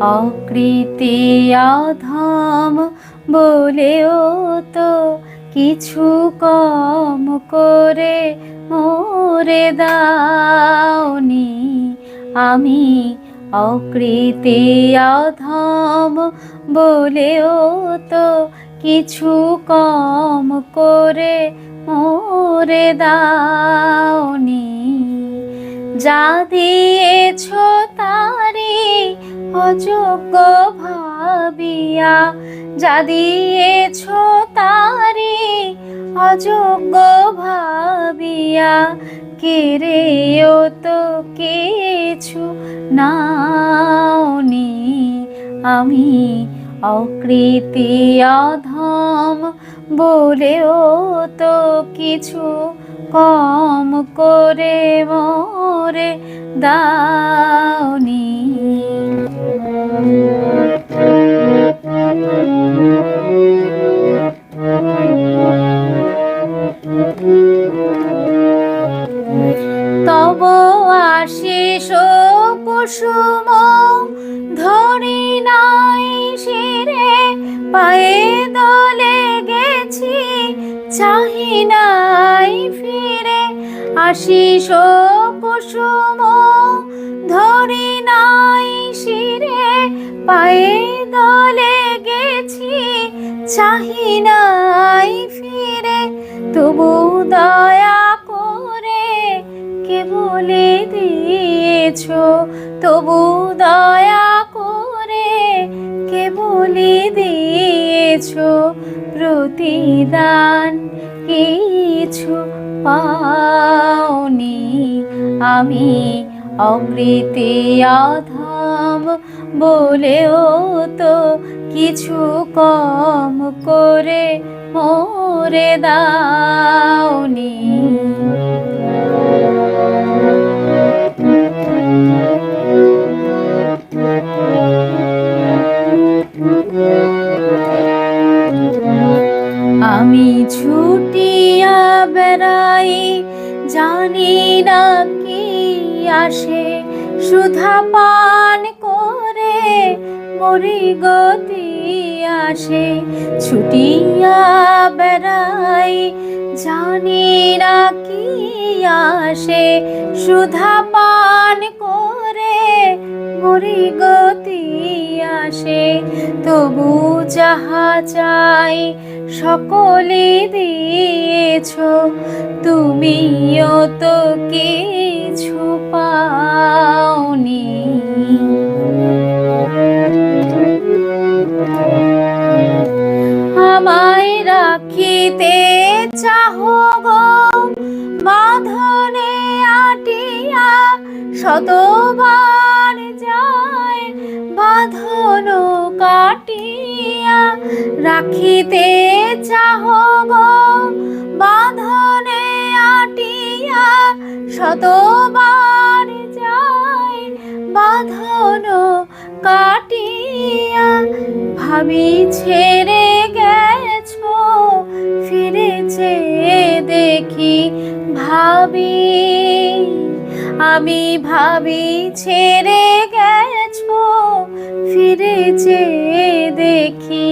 অকৃতি অধম বলেও তো কিছু কম করে মোরে দাওনি। আমি অকৃতি অধম বলেও তো কিছু কম করে মোরে দাওনি। যা দিয়েছ তারি অযোগ্য ভাবিয়া যা দিয়েছ তারি অযোগ্য ভাবিয়া। কেরেও তো কিছু নাওনি আমি অকৃতি অধম বলেও তো কিছু কম করে মোরে দাওনি। তব আশিস কুসুম ধরি নাই চাহি নাই ফিরে আশিস কুসুম, ধরি নাই শিরে, পায়ে দলে গেছি চাহি নাই ফিরে। তবু দয়া করে কে বলে দিয়েছ? তবু দয়া দিয়েছ প্রতিদান কিছু পাওনি। আমি অকৃতি অধম বলেও তো কিছু কম করে মোরে দাওনি। আমি ছুটিয়া বেড়াই, জানি না কি আসে। সুধা পান করে মরি গতি আসে। ছুটিয়া বেড়াই, জানি না কি আসে। সুধা পান করে মরি গতি আসে। তবু যাহা চাই সকলে দিয়েছ তুমিও তো কিছু পাওনি। আমায় রাখিতে চাহ গো বাঁধনে আটিয়া শতবার রাখিতে চাহ গো, বাঁধনে আটিয়া শতবার যায় বাঁধন কাটিয়া। ভাবি ছেড়ে গেছো, ফিরেছে দেখি ভাবি। আমি ভাবি ছেড়ে গেছো ফিরেছে দেখি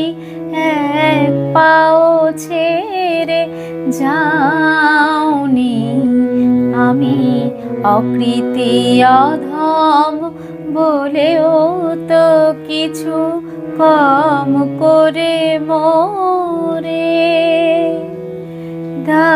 এক পাও ছেড়ে যাওনি। আমি অকৃতি অধম বলেও তো কিছু কম করে মোরে। দা